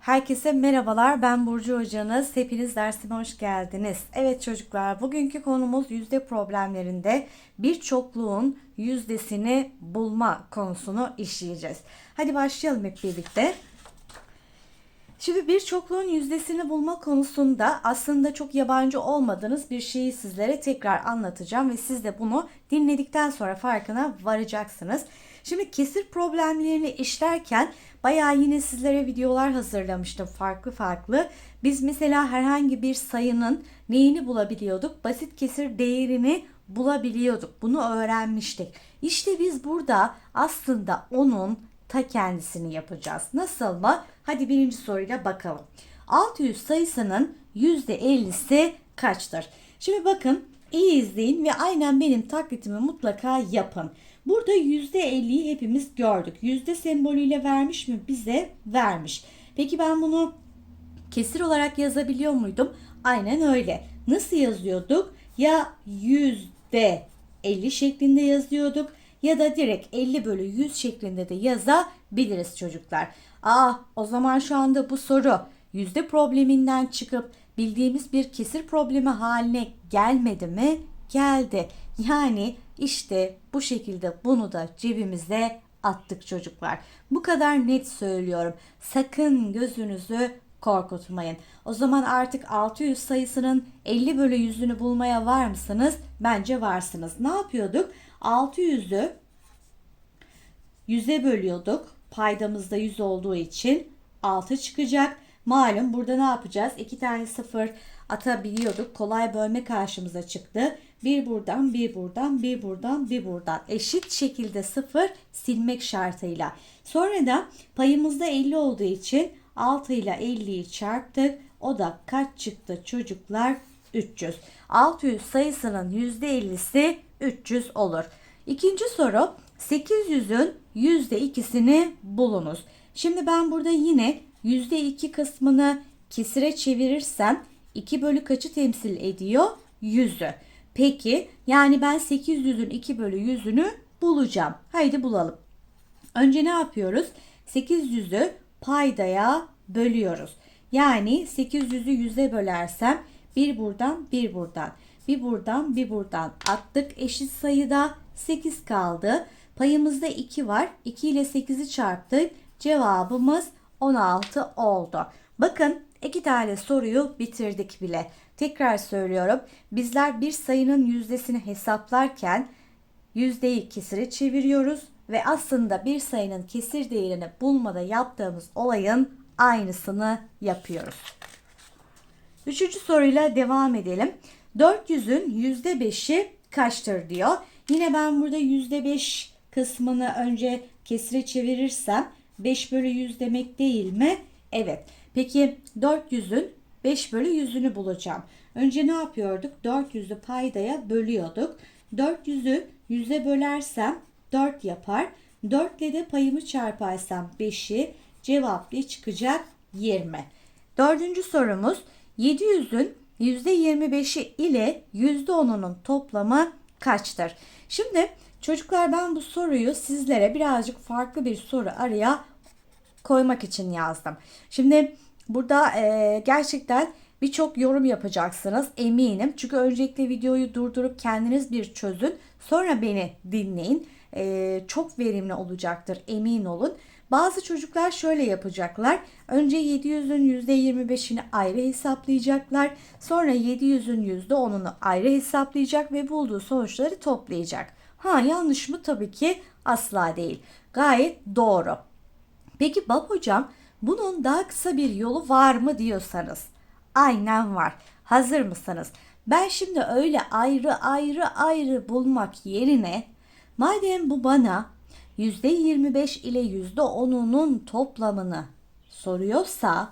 Herkese merhabalar. Ben Burcu Hocanız. Hepiniz dersime hoş geldiniz. Evet çocuklar, bugünkü konumuz yüzde problemlerinde bir çokluğun yüzdesini bulma konusunu işleyeceğiz. Hadi başlayalım hep birlikte. Şimdi bir çokluğun yüzdesini bulma konusunda aslında çok yabancı olmadığınız bir şeyi sizlere tekrar anlatacağım ve siz de bunu dinledikten sonra farkına varacaksınız. Şimdi kesir problemlerini işlerken bayağı yine sizlere videolar hazırlamıştım farklı farklı. Biz mesela herhangi bir sayının neyini bulabiliyorduk? Basit kesir değerini bulabiliyorduk. Bunu öğrenmiştik. İşte biz burada aslında onun ta kendisini yapacağız. Nasıl mı? Hadi birinci soruyla bakalım. 600 sayısının %50'si kaçtır? Şimdi bakın iyi izleyin ve aynen benim taklitimi mutlaka yapın. Burada %50'yi hepimiz gördük. Yüzde sembolüyle vermiş mi? Bize vermiş. Peki ben bunu kesir olarak yazabiliyor muydum? Aynen öyle. Nasıl yazıyorduk? Ya yüzde 50 şeklinde yazıyorduk ya da direkt 50 bölü 100 şeklinde de yazabiliriz çocuklar. Aa o zaman şu anda bu soru yüzde probleminden çıkıp bildiğimiz bir kesir problemi haline gelmedi mi? Geldi. Yani işte bu şekilde bunu da cebimize attık çocuklar. Bu kadar net söylüyorum. Sakın gözünüzü korkutmayın. O zaman artık 600 sayısının 50 bölü 100'ünü bulmaya var mısınız? Bence varsınız. Ne yapıyorduk? 600'ü 100'e bölüyorduk. Paydamızda 100 olduğu için 6 çıkacak. Malum burada ne yapacağız? 2 tane 0 atabiliyorduk. Kolay bölme karşımıza çıktı. Bir buradan, bir buradan, bir buradan, bir buradan. Eşit şekilde 0 silmek şartıyla. Sonra da payımızda 50 olduğu için 6 ile 50'yi çarptık. O da kaç çıktı çocuklar? 300. 600 sayısının %50'si 300 olur. İkinci soru 800'ün %2'sini bulunuz. Şimdi ben burada yine %2 kısmını kesire çevirirsem 2 bölü kaçı temsil ediyor? 100'ü. Peki yani ben 800'ün 2 bölü 100'ünü bulacağım. Haydi bulalım. Önce ne yapıyoruz? 800'ü paydaya bölüyoruz. Yani 800'ü 100'e bölersem bir buradan bir buradan bir buradan bir buradan attık eşit sayıda 8 kaldı. Payımızda 2 var. 2 ile 8'i çarptık. Cevabımız 16 oldu. Bakın iki tane soruyu bitirdik bile. Tekrar söylüyorum. Bizler bir sayının yüzdesini hesaplarken yüzdeyi kesire çeviriyoruz ve aslında bir sayının kesir değerini bulmada yaptığımız olayın aynısını yapıyoruz. Üçüncü soruyla devam edelim. 400'ün %5'i kaçtır diyor. Yine ben burada %5 kısmını önce kesire çevirirsem 5 bölü 100 demek değil mi? Evet. Peki 400'ün 5 bölü 100'ünü bulacağım. Önce ne yapıyorduk? 400'ü paydaya bölüyorduk. 400'ü 100'e bölersem 4 yapar. 4 ile de payımı çarparsam 5'i cevap ne çıkacak? 20. Dördüncü sorumuz 700'ün %25'i ile %10'unun toplamı kaçtır? Şimdi çocuklar ben bu soruyu sizlere birazcık farklı bir soru araya koymak için yazdım. Şimdi burada e, gerçekten birçok yorum yapacaksınız eminim. Çünkü öncelikle videoyu durdurup kendiniz bir çözün. Sonra beni dinleyin. E, çok verimli olacaktır emin olun. Bazı çocuklar şöyle yapacaklar. Önce 700'ün %25'ini ayrı hesaplayacaklar. Sonra 700'ün %10'unu ayrı hesaplayacak ve bulduğu sonuçları toplayacak. Ha yanlış mı? Tabii ki asla değil. Gayet doğru. Peki bab hocam bunun daha kısa bir yolu var mı diyorsanız. Aynen var. Hazır mısınız? Ben şimdi öyle ayrı ayrı ayrı bulmak yerine madem bu bana %25 ile %10'unun toplamını soruyorsa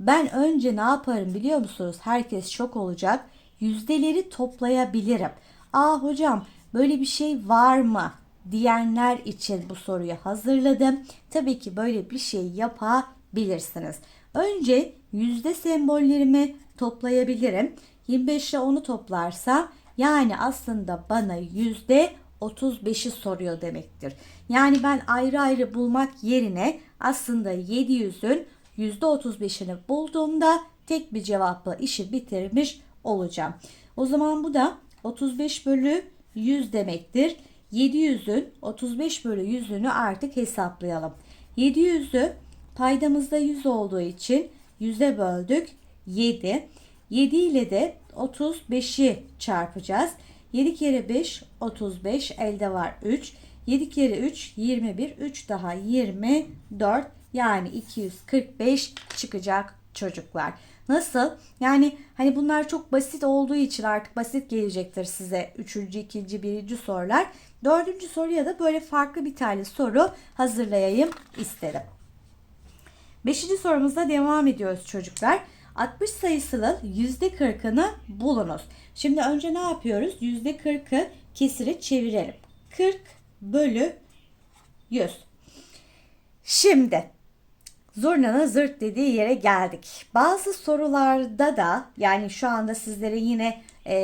ben önce ne yaparım biliyor musunuz? Herkes şok olacak. Yüzdeleri toplayabilirim. Aa hocam böyle bir şey var mı? Diyenler için bu soruyu hazırladım. Tabii ki böyle bir şey yapabilirsiniz. Önce yüzde sembollerimi toplayabilirim. 25 ile 10'u toplarsam yani aslında bana yüzde 35'i soruyor demektir. Yani ben ayrı ayrı bulmak yerine aslında 700'ün %35'ini bulduğumda tek bir cevapla işi bitirmiş olacağım. O zaman bu da 35 bölü 100 demektir. 700'ün 35 bölü 100'ünü artık hesaplayalım. 700'ü paydamızda 100 olduğu için 100'e böldük 7. 7 ile de 35'i çarpacağız. 7 kere 5 35 elde var 3. 7 kere 3 21 3 daha 24 yani 245 çıkacak çocuklar. Nasıl? Yani hani bunlar çok basit olduğu için artık basit gelecektir size. Üçüncü, ikinci, birinci sorular. Dördüncü soruya da böyle farklı bir tane soru hazırlayayım istedim. Beşinci sorumuzda devam ediyoruz çocuklar. 60 sayısının %40'ını bulunuz. Şimdi önce ne yapıyoruz? %40'ı kesire çevirelim. 40 bölü 100. Şimdi zurnanın zırt dediği yere geldik. Bazı sorularda da yani şu anda sizlere yine e,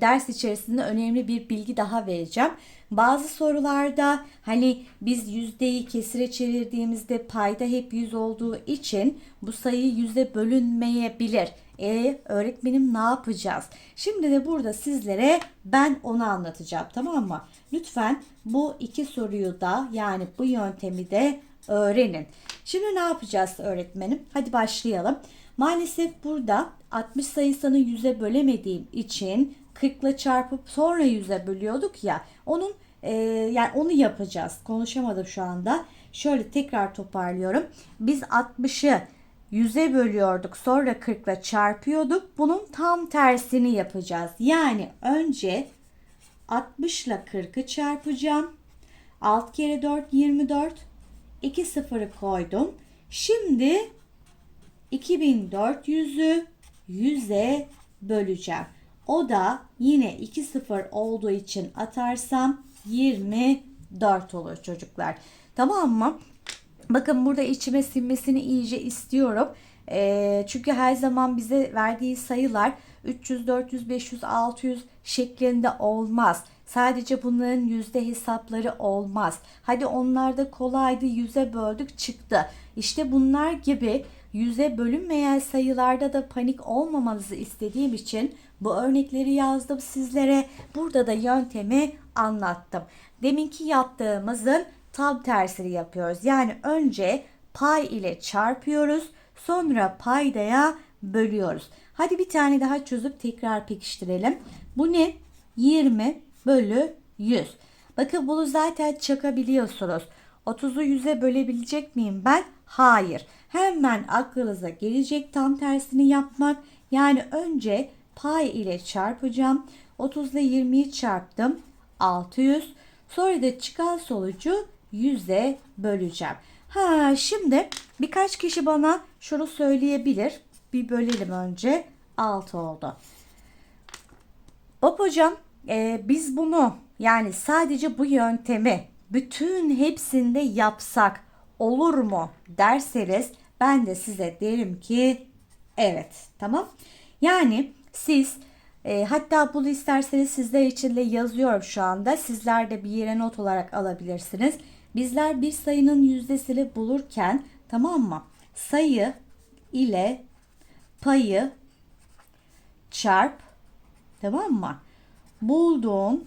ders içerisinde önemli bir bilgi daha vereceğim. Bazı sorularda hani biz yüzdeyi kesire çevirdiğimizde payda hep yüz olduğu için bu sayı yüze bölünmeyebilir. E öğretmenim ne yapacağız? Şimdi de burada sizlere ben onu anlatacağım tamam mı? Lütfen bu iki soruyu da yani bu yöntemi de öğrenin. Şimdi ne yapacağız öğretmenim? Hadi başlayalım. Maalesef burada 60 sayısını 100'e bölemediğim için 40 ile çarpıp sonra 100'e bölüyorduk ya. Onun e, yani onu yapacağız. Konuşamadım şu anda. Şöyle tekrar toparlıyorum. Biz 60'ı 100'e bölüyorduk. Sonra 40 ile çarpıyorduk. Bunun tam tersini yapacağız. Yani önce 60 ile 40'ı çarpacağım. 6 kere 4 24. 2 sıfırı koydum. Şimdi 2400'ü 100'e böleceğim. O da yine 2 sıfır olduğu için atarsam 24 olur çocuklar. Tamam mı? Bakın burada içime sinmesini iyice istiyorum. E, çünkü her zaman bize verdiği sayılar 300, 400, 500, 600 şeklinde olmaz. Sadece bunların yüzde hesapları olmaz. Hadi onlar da kolaydı yüze böldük çıktı. İşte bunlar gibi yüze bölünmeyen sayılarda da panik olmamanızı istediğim için bu örnekleri yazdım sizlere. Burada da yöntemi anlattım. Deminki yaptığımızın tam tersini yapıyoruz. Yani önce pay ile çarpıyoruz. Sonra paydaya bölüyoruz. Hadi bir tane daha çözüp tekrar pekiştirelim. Bu ne? 20 bölü 100. Bakın bunu zaten çakabiliyorsunuz. 30'u 100'e bölebilecek miyim ben? Hayır. Hemen aklınıza gelecek tam tersini yapmak. Yani önce pay ile çarpacağım. 30 ile 20'yi çarptım. 600. Sonra da çıkan sonucu 100'e böleceğim. Ha şimdi birkaç kişi bana şunu söyleyebilir. Bir bölelim önce. 6 oldu. Hop hocam e, biz bunu yani sadece bu yöntemi bütün hepsinde yapsak olur mu derseniz ben de size derim ki evet tamam. Yani siz e, hatta bunu isterseniz sizler için de yazıyorum şu anda. Sizler de bir yere not olarak alabilirsiniz. Bizler bir sayının yüzdesini bulurken tamam mı? Sayı ile payı çarp tamam mı? Bulduğun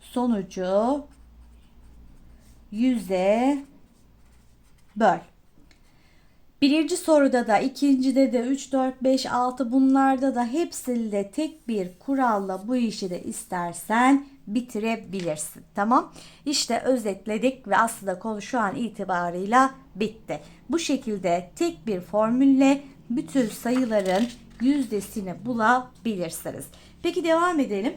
sonucu yüze böl. Birinci soruda da, ikincide de 3, 4, 5, 6 bunlarda da hepsinde tek bir kuralla bu işi de istersen bitirebilirsin. Tamam. İşte özetledik ve aslında konu şu an itibarıyla bitti. Bu şekilde tek bir formülle bütün sayıların yüzdesini bulabilirsiniz. Peki devam edelim.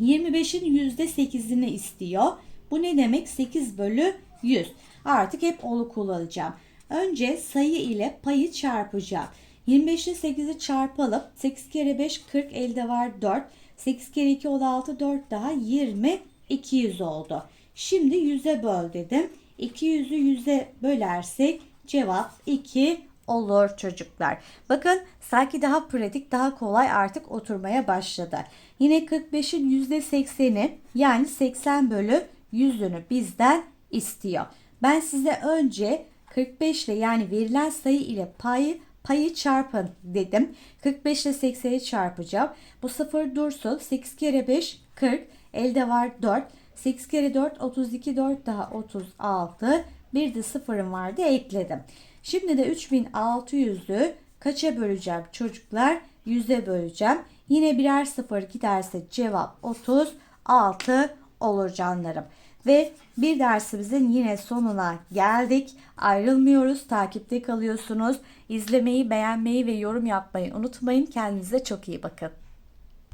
25'in %8'ini istiyor. Bu ne demek? 8 bölü 100. Artık hep onu kullanacağım. Önce sayı ile payı çarpacağım. 25 ile 8'i çarpalım. 8 kere 5 40 elde var 4. 8 kere 2 16 4 daha 20 200 oldu. Şimdi 100'e böl dedim. 200'ü 100'e bölersek cevap 2 olur çocuklar. Bakın sanki daha pratik daha kolay artık oturmaya başladı. Yine 45'in %80'i yani 80 bölü 100'ünü bizden istiyor. Ben size önce 45 ile yani verilen sayı ile payı payı çarpın dedim. 45 ile 80'i çarpacağım. Bu sıfır dursun. 8 kere 5 40. Elde var 4. 8 kere 4 32 4 daha 36. Bir de sıfırım vardı ekledim. Şimdi de 3600'ü kaça böleceğim çocuklar? 100'e böleceğim. Yine birer sıfır giderse cevap 36 olur canlarım. Ve bir dersimizin yine sonuna geldik. Ayrılmıyoruz. Takipte kalıyorsunuz. İzlemeyi, beğenmeyi ve yorum yapmayı unutmayın. Kendinize çok iyi bakın.